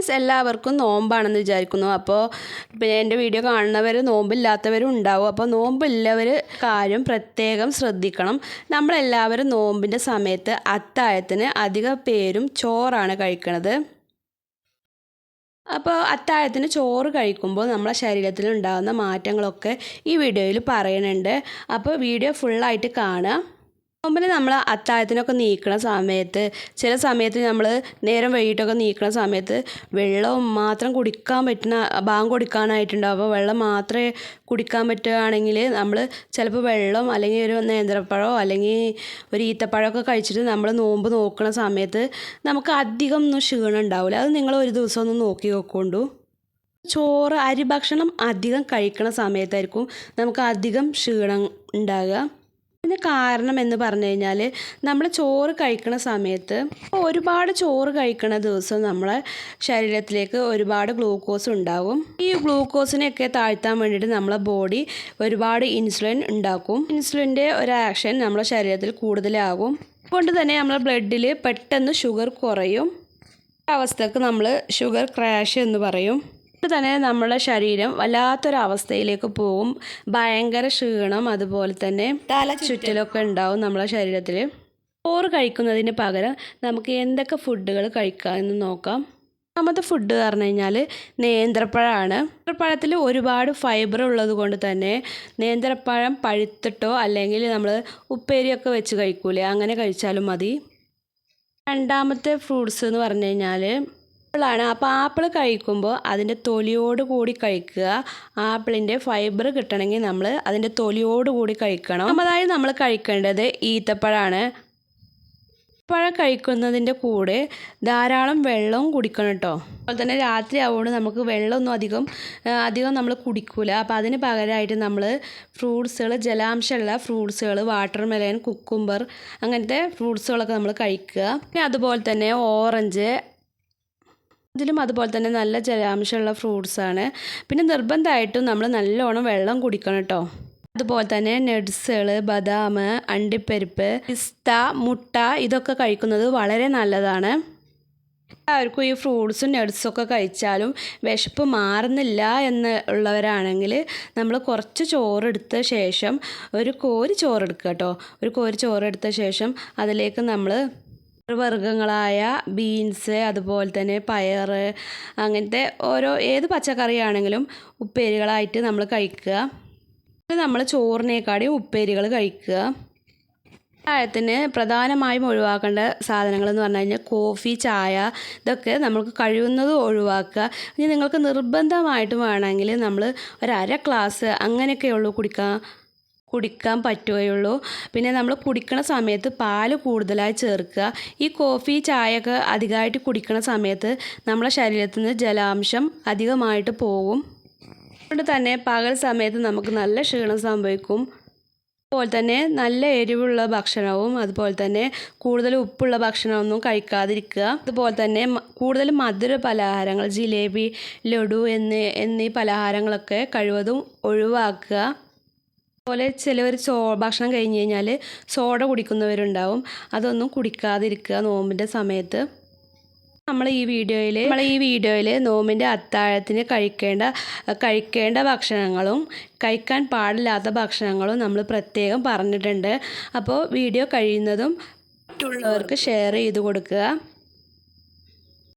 Friends എല്ലാവർക്കും നോമ്പാണെന്ന് വിചാരിക്കുന്നു. അപ്പോൾ പിന്നെ എന്റെ വീഡിയോ കാണുന്നവർ നോമ്പില്ലാത്തവരും ഉണ്ടാവും. അപ്പോൾ നോമ്പില്ലവർ കാര്യം പ്രത്യേകം ശ്രദ്ധിക്കണം. നമ്മളെല്ലാവരും നോമ്പിന്റെ സമയത്ത് അത്താഴത്തിന് അധിക പേരും ചോറാണ് കഴിക്കുന്നത് അപ്പോൾ അത്താഴത്തിന് ചോറ് കഴിക്കുമ്പോൾ നമ്മളെ ശരീരത്തിൽ ഉണ്ടാകുന്ന മാറ്റങ്ങളൊക്കെ ഈ വീഡിയോയിൽ പറയുന്നുണ്ട് അപ്പോൾ വീഡിയോ ഫുള്ളായിട്ട് കാണുക. നോമ്പിന് നമ്മൾ അത്താഴത്തിനൊക്കെ നീക്കണ സമയത്ത് ചില സമയത്ത് നമ്മൾ നേരം വൈകിട്ടൊക്കെ നീക്കണ സമയത്ത് വെള്ളം മാത്രം കുടിക്കാൻ പറ്റുന്ന ബാങ്ക് കൊടുക്കാനായിട്ടുണ്ടാവും. അപ്പോൾ വെള്ളം മാത്രമേ കുടിക്കാൻ പറ്റുകയാണെങ്കിൽ നമ്മൾ ചിലപ്പോൾ വെള്ളം അല്ലെങ്കിൽ ഒരു നേന്ത്രപ്പഴമോ അല്ലെങ്കിൽ ഒരു ഈത്തപ്പഴമൊക്കെ കഴിച്ചിട്ട് നമ്മൾ നോമ്പ് നോക്കുന്ന സമയത്ത് നമുക്ക് അധികം ഒന്നും ക്ഷീണം ഉണ്ടാവില്ല അത് നിങ്ങൾ ഒരു ദിവസം ഒന്ന് നോക്കി നോക്കൊണ്ടു. ചോറ് അരി ഭക്ഷണം അധികം കഴിക്കണ സമയത്തായിരിക്കും നമുക്ക് അധികം ക്ഷീണം ഉണ്ടാകുക ഇതിന് കാരണം എന്ന് പറഞ്ഞു കഴിഞ്ഞാൽ നമ്മൾ ചോറ് കഴിക്കുന്ന സമയത്ത് ഒരുപാട് ചോറ് കഴിക്കുന്ന ദിവസം നമ്മളെ ശരീരത്തിലേക്ക് ഒരുപാട് ഗ്ലൂക്കോസ് ഉണ്ടാകും ഈ ഗ്ലൂക്കോസിനെയൊക്കെ താഴ്ത്താൻ വേണ്ടിയിട്ട് നമ്മളെ ബോഡി ഒരുപാട് ഇൻസുലിൻ ഉണ്ടാക്കും. ഇൻസുലിന്റെ ഒരു ആക്ഷൻ നമ്മളെ ശരീരത്തിൽ കൂടുതലാകും. അതുകൊണ്ട് തന്നെ നമ്മളെ ബ്ലഡിൽ പെട്ടെന്ന് ഷുഗർ കുറയും. അവസ്ഥക്ക് നമ്മൾ ഷുഗർ ക്രാഷ് എന്ന് പറയും. തന്നെ നമ്മുടെ ശരീരം വല്ലാത്തൊരവസ്ഥയിലേക്ക് പോകും ഭയങ്കര ക്ഷീണം അതുപോലെ തന്നെ തല ചുറ്റലൊക്കെ ഉണ്ടാവും നമ്മുടെ ശരീരത്തിൽ ചോറ് കഴിക്കുന്നതിന് പകരം നമുക്ക് എന്തൊക്കെ ഫുഡുകൾ കഴിക്കാമെന്ന് നോക്കാം. ഒന്നാമത്തെ ഫുഡ് പറഞ്ഞു കഴിഞ്ഞാൽ നേന്ത്രപ്പഴമാണ് നേന്ത്രപ്പഴത്തിൽ ഒരുപാട് ഫൈബർ ഉള്ളത് കൊണ്ട് തന്നെ നേന്ത്രപ്പഴം പഴുത്തിട്ടോ അല്ലെങ്കിൽ നമ്മൾ ഉപ്പേരിയൊക്കെ വെച്ച് കഴിക്കൂലേ അങ്ങനെ കഴിച്ചാലും മതി. രണ്ടാമത്തെ ഫ്രൂട്ട്സ് എന്ന് പറഞ്ഞു കഴിഞ്ഞാൽ ആപ്പിളാണ്. അപ്പോൾ ആപ്പിൾ കഴിക്കുമ്പോൾ അതിന്റെ തൊലിയോട് കൂടി കഴിക്കുക. ആപ്പിളിന്റെ ഫൈബർ കിട്ടണമെങ്കിൽ നമ്മൾ അതിന്റെ തൊലിയോട് കൂടി കഴിക്കണം. ഒന്നാമതായി നമ്മൾ കഴിക്കേണ്ടത് ഈത്തപ്പഴമാണ് പഴം കഴിക്കുന്നതിന്റെ കൂടെ ധാരാളം വെള്ളവും കുടിക്കണം കേട്ടോ അതുപോലെ തന്നെ രാത്രി ആവുകൊണ്ട് നമുക്ക് വെള്ളമൊന്നും അധികം അധികം നമ്മൾ കുടിക്കൂല. അപ്പോൾ അതിന് പകരമായിട്ട് നമ്മൾ ഫ്രൂട്ട്സുകൾ ജലാംശമുള്ള ഫ്രൂട്ട്സുകൾ വാട്ടർ മെലൻ കുക്കുംബർ അങ്ങനത്തെ ഫ്രൂട്ട്സുകളൊക്കെ നമ്മൾ കഴിക്കുക. പിന്നെ അതുപോലെ തന്നെ ഓറഞ്ച് ഇതിലും അതുപോലെ തന്നെ നല്ല ജലാംശമുള്ള ഫ്രൂട്ട്സാണ് പിന്നെ നിർബന്ധമായിട്ടും നമ്മൾ നല്ലോണം വെള്ളം കുടിക്കണം കേട്ടോ. അതുപോലെ തന്നെ നട്സുകൾ ബദാം അണ്ടിപ്പരിപ്പ് പിസ്ത മുട്ട ഇതൊക്കെ കഴിക്കുന്നത് വളരെ നല്ലതാണ്. എല്ലാവർക്കും ഈ ഫ്രൂട്ട്സും നട്ട്സൊക്കെ കഴിച്ചാലും വിശപ്പ് മാറുന്നില്ല എന്ന് ഉള്ളവരാണെങ്കിൽ നമ്മൾ കുറച്ച് ചോറെടുത്ത ശേഷം ഒരു കോരി ചോറെടുക്കുക കേട്ടോ. ഒരു കോരി ചോറെടുത്ത ശേഷം അതിലേക്ക് നമ്മൾ വർഗങ്ങളായ ബീൻസ് അതുപോലെ തന്നെ പയർ അങ്ങനത്തെ ഓരോ ഏത് പച്ചക്കറിയാണെങ്കിലും ഉപ്പേരികളായിട്ട് നമ്മൾ കഴിക്കുക. നമ്മൾ ചോറിനേക്കാളും ഉപ്പേരികൾ കഴിക്കുക. പ്രായത്തിന് പ്രധാനമായും ഒഴിവാക്കേണ്ട സാധനങ്ങൾ എന്ന് പറഞ്ഞു കഴിഞ്ഞാൽ കോഫി ചായ ഇതൊക്കെ നമുക്ക് കഴിയുന്നത് ഒഴിവാക്കുക. ഇനി നിങ്ങൾക്ക് നിർബന്ധമായിട്ടും വേണമെങ്കിൽ നമ്മൾ ഒരു അര ഗ്ലാസ് അങ്ങനെയൊക്കെ ഉള്ളൂ കുടിക്കാൻ കുടിക്കാൻ പറ്റുകയുള്ളൂ. പിന്നെ നമ്മൾ കുടിക്കണ സമയത്ത് പാൽ കൂടുതലായി ചേർക്കുക. ഈ കോഫി ചായയൊക്കെ അധികമായിട്ട് കുടിക്കണ സമയത്ത് നമ്മളെ ശരീരത്തിൽ നിന്ന് ജലാംശം അധികമായിട്ട് പോകും. അതുകൊണ്ട് തന്നെ പകൽ സമയത്ത് നമുക്ക് നല്ല ക്ഷീണം സംഭവിക്കും. അതുപോലെ തന്നെ നല്ല എരിവുള്ള ഭക്ഷണവും അതുപോലെ തന്നെ കൂടുതൽ ഉപ്പുള്ള ഭക്ഷണമൊന്നും കഴിക്കാതിരിക്കുക. അതുപോലെ തന്നെ കൂടുതൽ മധുര പലഹാരങ്ങൾ ജിലേബി ലഡു എന്നീ എന്നീ പലഹാരങ്ങളൊക്കെ കഴിവതും ഒഴിവാക്കുക. അതുപോലെ ചിലവർ ചോ ഭക്ഷണം കഴിഞ്ഞ് കഴിഞ്ഞാൽ സോഡ കുടിക്കുന്നവരുണ്ടാവും. അതൊന്നും കുടിക്കാതിരിക്കുക നോമ്പിന്റെ സമയത്ത്. നമ്മൾ ഈ വീഡിയോയിൽ നമ്മൾ ഈ വീഡിയോയിൽ നോമ്പിന്റെ അത്താഴത്തിന് കഴിക്കേണ്ട കഴിക്കേണ്ട ഭക്ഷണങ്ങളും കഴിക്കാൻ പാടില്ലാത്ത ഭക്ഷണങ്ങളും നമ്മൾ പ്രത്യേകം പറഞ്ഞിട്ടുണ്ട്. അപ്പോൾ വീഡിയോ കഴിയുന്നതും മറ്റുള്ളവർക്ക് ഷെയർ ചെയ്ത് കൊടുക്കുക.